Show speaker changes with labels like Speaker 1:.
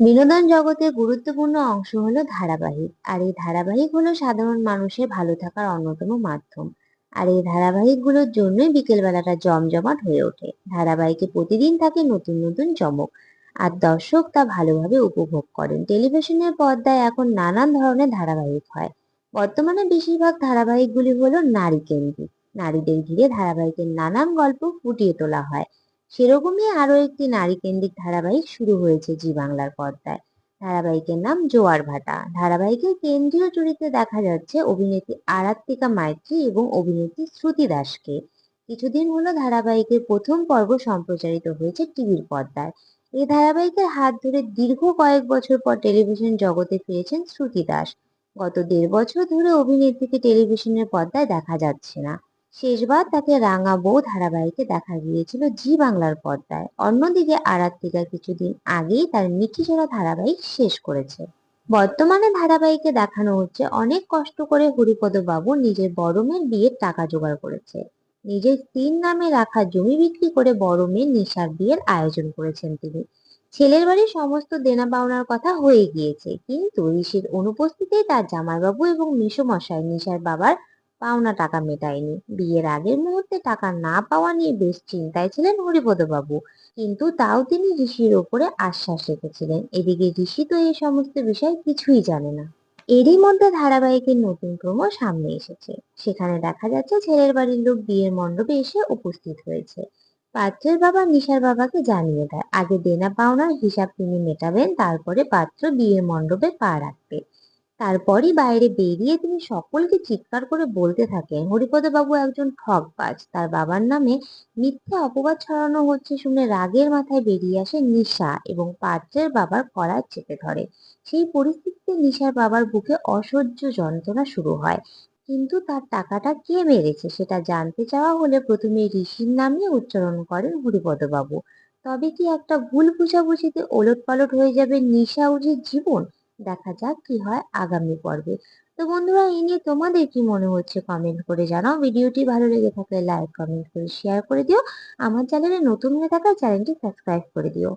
Speaker 1: বিনোদন জগতের গুরুত্বপূর্ণ অংশ হলো ধারাবাহিক। আর এই ধারাবাহিক হলো সাধারণ মানুষের ভালো থাকার অন্যতম মাধ্যম। আর এই ধারাবাহিকগুলোর জন্যই বিকেলবেলাটা জমজমাট হয়ে ওঠে। ধারাবাহিকে প্রতিদিন থাকে নতুন নতুন চমক। আর দর্শক তা ভালোভাবে উপভোগ করেন। টেলিভিশনের পর্দায় এখন নানান ধরনের ধারাবাহিক হয়। বর্তমানে বেশিরভাগ ধারাবাহিকগুলি হলো নারী কেন্দ্রিক নারীদের ঘিরে ধারাবাহিকের নানান গল্প ফুটিয়ে তোলা হয়। সেরকমই আরও একটি নারী কেন্দ্রিক ধারাবাহিক শুরু হয়েছে জি বাংলার পর্দায়। ধারাবাহিকের নাম জোয়ার ভাটা। ধারাবাহিকের কেন্দ্রীয় চরিত্রে দেখা যাচ্ছে অভিনেত্রী আরাত্মিকা মাইত্রী এবং অভিনেত্রী শ্রুতি দাসকে। কিছুদিন হলো ধারাবাহিকের প্রথম পর্ব সম্প্রচারিত হয়েছে টিভির পর্দায়। এই ধারাবাহিকের হাত ধরে দীর্ঘ কয়েক বছর পর টেলিভিশন জগতে ফিরেছেন শ্রুতি দাস। গত দেড় বছর ধরে অভিনেত্রীকে টেলিভিশনের পর্দায় দেখা যাচ্ছে না। শেষবার তাকে রাঙা বউ ধারাবাহিকে দেখা গিয়েছিল জি বাংলার পর্দায়। অন্যদিকে আরাত্রিকা কিছুদিন আগেই তার মিঠি চড়া ধারাবাহিক শেষ করেছে। বর্তমানে ধারাবাহিকে দেখানো হচ্ছে অনেক কষ্ট করে হরিপদ বাবু নিজের বড় মেয়ের বিয়ের টাকা জোগাড় করেছে। নিজের স্ত্রীর নামে রাখা জমি বিক্রি করে বড় মেয়ে নিশার বিয়ের আয়োজন করেছেন তিনি। ছেলের বাড়ির সমস্ত দেনা পাওনার কথা হয়ে গিয়েছে, কিন্তু ঋষির অনুপস্থিতিতে তার জামাইবাবু এবং মেসোমশাই নিশার বাবার পাওনা টাকা মেটায়নি। বিয়ের আগের মুহূর্তে টাকা না পাওয়া নিয়ে বেশ চিন্তায় ছিলেন হরিপদবাবু। কিন্তু তাও তিনি ঋষির ওপরে আশ্বাস রেখেছিলেন। এদিকে ঋষি তো এই সমস্ত বিষয় কিছুই জানে না। এরই মধ্যে ধারাবাহিকের নতুন প্রমো সামনে এসেছে। সেখানে দেখা যাচ্ছে ছেলের বাড়ির লোক বিয়ের মণ্ডপে এসে উপস্থিত হয়েছে। পাত্রের বাবা নিশার বাবাকে জানিয়ে দেয়, আগে দেনা পাওনার হিসাব তিনি মেটাবেন, তারপরে পাত্র বিয়ের মণ্ডপে পা রাখবে। তারপরই বাইরে বেরিয়ে তিনি সকলকে চিৎকার করে বলতে থাকেন হরিপদ বাবু একজন ঠকবাজ তার বাবার নামে মিথ্যে অপবাদ ছড়ানো হচ্ছে শুনে রাগের মাথায় বেরিয়ে আসে নিশা এবং পাত্রের বাবার কলার চেপে ধরে। সেই পরিস্থিতিতে নিশার বাবার বুকে অসহ্য যন্ত্রণা শুরু হয়। কিন্তু তার টাকাটা কে মেরেছে সেটা জানতে চাওয়া হলে প্রথমে ঋষির নামই উচ্চারণ করেন হরিপদ বাবু তবে কি একটা ভুল বুঝাবুঝিতে ওলট পালট হয়ে যাবে নিশা উজির জীবন? দেখা যাক কি হয় আগামী পর্বে। তো বন্ধুরা, এই নিয়ে তোমাদের কি মনে হচ্ছে কমেন্ট করে জানাও। ভিডিওটি ভালো লেগে থাকলে লাইক কমেন্ট করে শেয়ার করে দিও। আমার চ্যানেলে নতুন হয়ে থাকা চ্যানেলটি সাবস্ক্রাইব করে দিও।